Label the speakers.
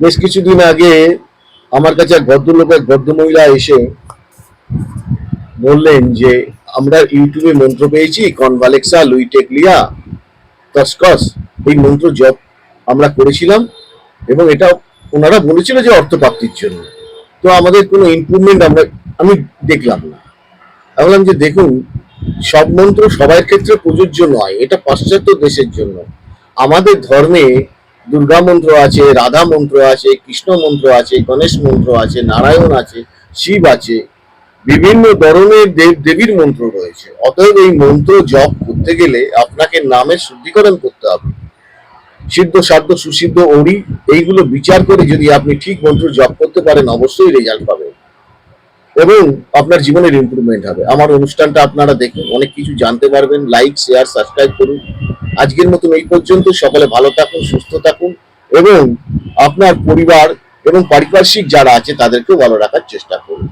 Speaker 1: বেশ কিছুদিন আগে আমার কাছে এক ভদ্রলোক, এক ভদ্রমহিলা এসে বললেন যে, আমরা ইউটিউবে মন্ত্র পেয়েছি, কনভালেক্সা, লুইটেকলিয়া, তসকস, এই মন্ত্র জপ আমরা করেছিলাম এবং এটা ওনারা বলেছিল যে অর্থপ্রাপ্তির জন্য। তো আমাদের কোনো ইমপ্রুভমেন্ট আমরা, আমি দেখলাম না। বললাম যে, দেখুন, সব মন্ত্র সবার ক্ষেত্রে প্রযোজ্য নয়, এটা পাশ্চাত্য দেশের জন্য। আমাদের ধর্মে দুর্গা মন্ত্র আছে, রাধা মন্ত্র আছে, কৃষ্ণ মন্ত্র আছে, গণেশ মন্ত্র আছে, নারায়ণ আছে, শিব আছে, বিভিন্ন ধরনের দেব, দেবীর মন্ত্র রয়েছে। অতএব এই মন্ত্র জপ করতে গেলে আপনাকে নামের শুদ্ধিকরণ করতে হবে। সিদ্ধ, সাধ্য, সুসিদ্ধ অরি এইগুলো বিচার করে যদি আপনি ঠিক মন্ত্র জপ করতে পারেন, অবশ্যই রেজাল্ট পাবেন। এবং আপনার জীবনের ইম্প্রুভমেন্ট হবে। আমার অনুষ্ঠানটা আপনারা দেখুন, অনেক কিছু জানতে পারবেন। লাইক শেয়ার সাবস্ক্রাইব করুন। আজকের মতন এই পর্যন্ত। সকলে ভালো থাকুন, সুস্থ থাকুন এবং আপনার পরিবার এবং পারিপার্শ্বিক যারা আছে, তাদেরকেও ভালো রাখার চেষ্টা করুন।